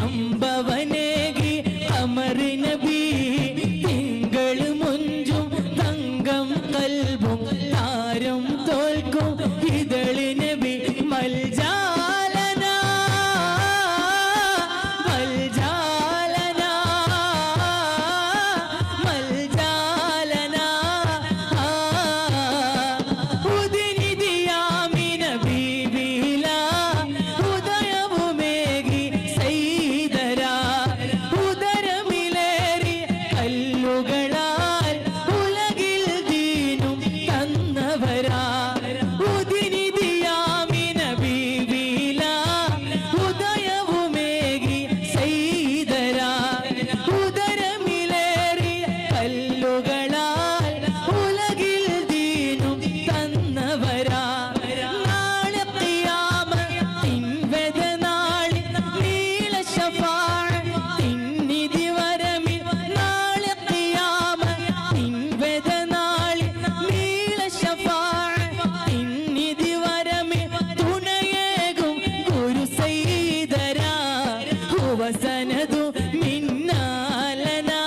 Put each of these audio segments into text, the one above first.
അമ്പവനേകി അമർ നബി തിങ്കൾ മുഞ്ചും തങ്കം കൽവും താരം തോൽക്കും ഇതളി നബി മല്ല മിന്നാലനാ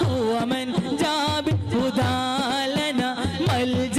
ഹുവ മൻ ജാബി ഹുദാലന മൽജാലനാ